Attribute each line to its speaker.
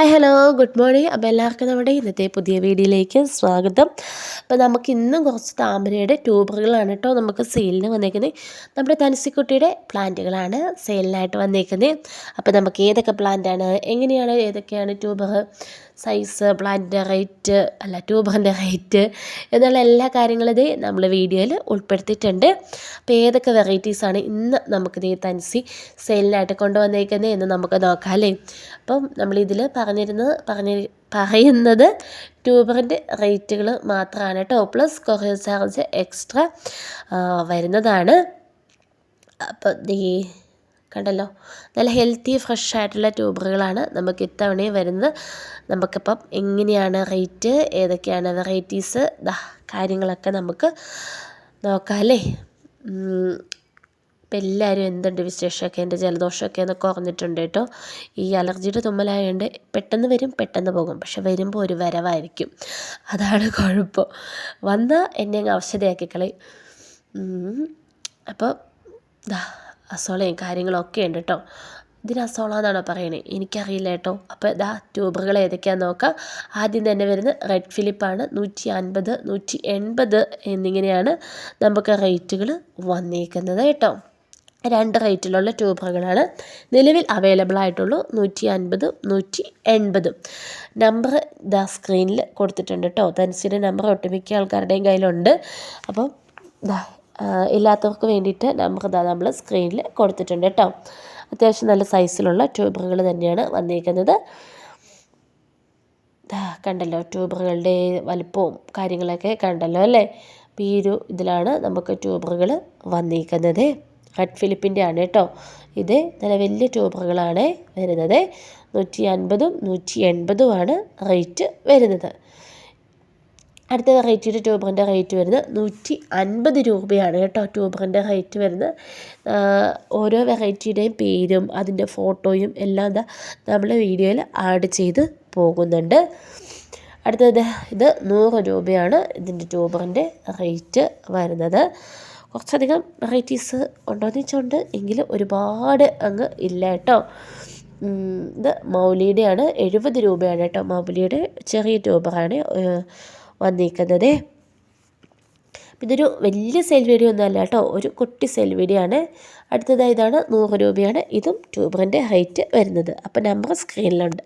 Speaker 1: Hi hello good morning അപ്പോൾ എല്ലാവർക്കും നമ്മുടെ ഇന്നത്തെ പുതിയ വീഡിയോയിലേക്ക് സ്വാഗതം. അപ്പോൾ നമുക്ക് ഇന്നും കുറച്ച് താമരയുടെ ട്യൂബറുകളാണ് കേട്ടോ നമുക്ക് സെയിലിന് വന്നേക്കുന്നത് നമ്മുടെ തനസിക്കുട്ടിയുടെ പ്ലാന്റുകളാണ് സെയിലിനായിട്ട് വന്നേക്കുന്നത് അപ്പോൾ നമുക്ക് ഏതൊക്കെ പ്ലാന്റാണ് എങ്ങനെയാണ് ഏതൊക്കെയാണ് ട്യൂബർ സൈസ് പ്ലാന്റിന്റെ റേറ്റ് അല്ല ട്യൂബറിന്റെ റേറ്റ് എന്നുള്ള എല്ലാ കാര്യങ്ങളും ഇതേ നമ്മൾ വീഡിയോയിൽ ഉൾപ്പെടുത്തിയിട്ടുണ്ട്. അപ്പോൾ ഏതൊക്കെ വെറൈറ്റീസാണ് ഇന്ന് നമുക്കിത് തൻസി സെയിലിനായിട്ട് കൊണ്ടുവന്നേക്കുന്നത് എന്ന് നമുക്ക് നോക്കാം അല്ലേ? അപ്പം നമ്മളിതിൽ പറഞ്ഞിരുന്നത് പറഞ്ഞ പറയുന്നത് ട്യൂബറിന്റെ റേറ്റുകൾ മാത്രമാണ് കേട്ടോ പ്ലസ് കൊറിയർ ചാർജ് എക്സ്ട്രാ വരുന്നതാണ്. അപ്പോൾ ദേ കണ്ടല്ലോ? നല്ല ഹെൽത്തി ഫ്രഷ് ആയിട്ടുള്ള ട്യൂബറുകളാണ് നമുക്ക് ഇത്തവണയും വരുന്നത്. നമുക്കിപ്പം എങ്ങനെയാണ് റേറ്റ് ഏതൊക്കെയാണ് വെറൈറ്റീസ് കാര്യങ്ങളൊക്കെ നമുക്ക് നോക്കാം അല്ലേ? ഇപ്പം എല്ലാവരും എന്തുണ്ട് വിശേഷമൊക്കെ? എന്റെ ജലദോഷമൊക്കെ ഒന്ന് കുറഞ്ഞിട്ടുണ്ട് കേട്ടോ. ഈ അലർജിയുടെ തുമ്മലായതുകൊണ്ട് പെട്ടെന്ന് വരും പെട്ടെന്ന് പോകും. പക്ഷെ വരുമ്പോൾ ഒരു വരവായിരിക്കും. അതാണ് കുഴപ്പം. വന്നാൽ എന്നെ അങ്ങ് അവശതയാക്കി അപ്പോൾ അസോളയും കാര്യങ്ങളൊക്കെ ഉണ്ട് കേട്ടോ ഇതിന് അസോള എന്നാണോ പറയണേ? എനിക്കറിയില്ല കേട്ടോ. അപ്പോൾ ഇതാ ട്യൂബറുകൾ ഏതൊക്കെയാണെന്ന് നോക്കാം. ആദ്യം തന്നെ വരുന്നത് റെഡ് ഫിലിപ്പാണ്. നൂറ്റി അൻപത് നൂറ്റി എൺപത് എന്നിങ്ങനെയാണ് നമുക്ക് റേറ്റുകൾ വന്നേക്കുന്നത് കേട്ടോ. രണ്ട് റേറ്റിലുള്ള ട്യൂബറുകളാണ്. നിലവിൽ അവൈലബിൾ ആയിട്ടുള്ളൂ നൂറ്റി അൻപതും നൂറ്റി എൺപതും നമ്പർ ഇതാ സ്ക്രീനിൽ കൊടുത്തിട്ടുണ്ട് കേട്ടോ തനുസിന്റെ നമ്പർ ഒട്ടുമിക്ക ആൾക്കാരുടെയും കയ്യിലുണ്ട്. അപ്പം ഇല്ലാത്തവർക്ക് വേണ്ടിയിട്ട് നമുക്ക് ഇതാ നമ്മൾ സ്ക്രീനിൽ കൊടുത്തിട്ടുണ്ട് കേട്ടോ അത്യാവശ്യം നല്ല സൈസിലുള്ള ട്യൂബറുകൾ തന്നെയാണ് വന്നിരിക്കുന്നത് കണ്ടല്ലോ ട്യൂബറുകളുടെ വലുപ്പവും കാര്യങ്ങളൊക്കെ കണ്ടല്ലോ അല്ലേ? അപ്പോൾ ഈ ഒരു ഇതിലാണ് നമുക്ക് ട്യൂബറുകൾ വന്നിരിക്കുന്നത് റെഡ് ഫിലിപ്പിന്റെ ആണ് കേട്ടോ ഇത് നല്ല വലിയ ട്യൂബറുകളാണ് വരുന്നത്. നൂറ്റി അൻപതും നൂറ്റി എൺപതുമാണ് റേറ്റ് വരുന്നത്. അടുത്ത വെറൈറ്റിയുടെ ട്യൂബറിന്റെ റേറ്റ് വരുന്നത് നൂറ്റി അൻപത് രൂപയാണ് കേട്ടോ ട്യൂബറിന്റെ റേറ്റ് വരുന്നത്. ഓരോ വെറൈറ്റിയുടെയും പേരും അതിന്റെ ഫോട്ടോയും എല്ലാം എന്താ നമ്മൾ വീഡിയോയിൽ ആഡ് ചെയ്ത് പോകുന്നുണ്ട്. അടുത്തത് ഇത് നൂറ് രൂപയാണ് ഇതിന്റെ ട്യൂബറിന്റെ റേറ്റ് വരുന്നത്. കുറച്ചധികം വെറൈറ്റീസ് ഉണ്ടോ എന്ന് വെച്ചുകൊണ്ട് എങ്കിലും ഒരുപാട് അങ്ങ് ഇല്ല കേട്ടോ. ഇത് മൗലിയുടെയാണ് എഴുപത് രൂപയാണ് കേട്ടോ. മൗലിയുടെ ചെറിയ ട്യൂബറാണ് വന്നിരിക്കുന്നത് ഇതൊരു വലിയ സെൽ വീഡിയോ ഒന്നും അല്ല കേട്ടോ. ഒരു കുട്ടി സെൽ വീഡിയോ ആണ്. അടുത്തതായി ഇതാണ് നൂറ് രൂപയാണ്. ഇതും ട്യൂബറിന്റെ ഹൈറ്റ് വരുന്നത്. അപ്പോൾ നമ്പർ സ്ക്രീനിലുണ്ട്